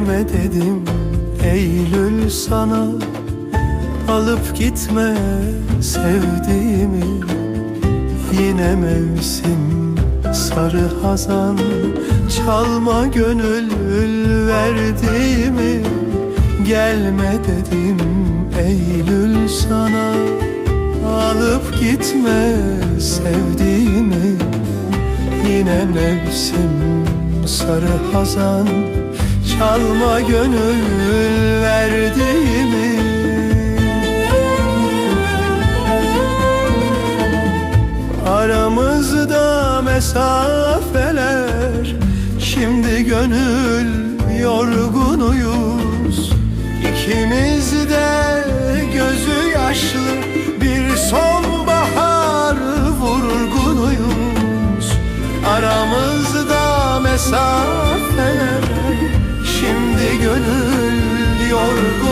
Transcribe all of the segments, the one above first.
Gelme dedim Eylül sana. Alıp gitme sevdiğimi. Yine mevsim sarı hazan. Çalma gönül verdiğimi. Gelme dedim Eylül sana. Alıp gitme sevdiğimi. Yine mevsim sarı hazan Çalma gönül verdiğimi. Aramızda mesafeler Şimdi gönül yorgunuyuz. İkimiz de gözü yaşlı Bir sonbahar vurgunuyuz. Aramızda mesafeler gönül yorgunuyuz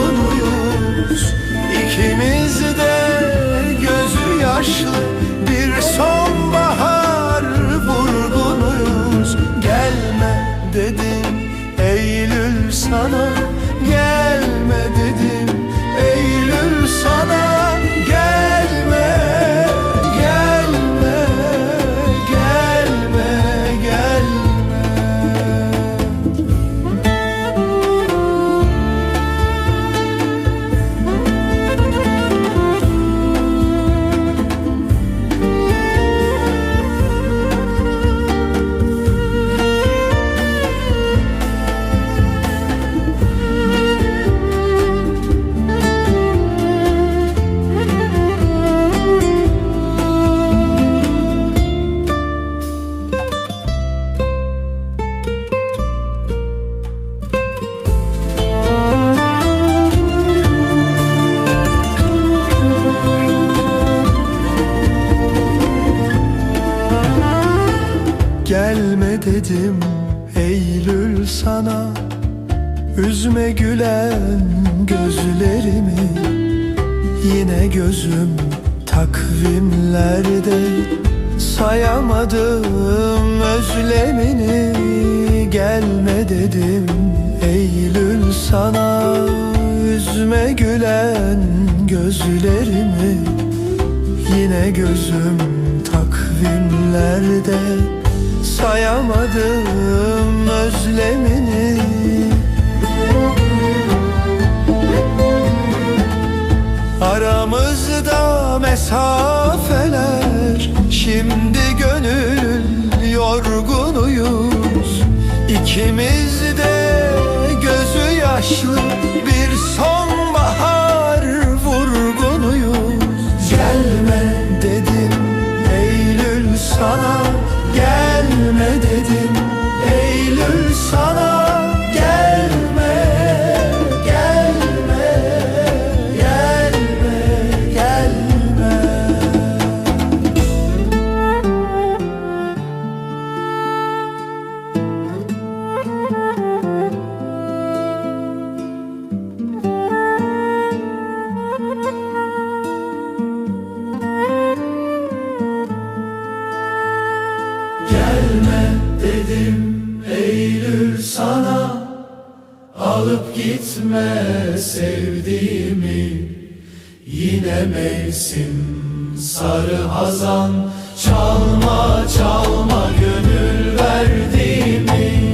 Gelme dedim Eylül sana. Üzme gülen gözlerimi. Yine gözüm takvimlerde. Sayamadım özlemini. Gelme dedim Eylül sana. Üzme gülen gözlerimi. Yine gözüm takvimlerde Sayamadım özlemini. Aramızda mesafeler Şimdi gönül yorgunuyuz. İkimiz de gözü yaşlı Sana Alıp gitme sevdiğimi. Yine mevsim sarı hazan Çalma çalma gönül verdiğimi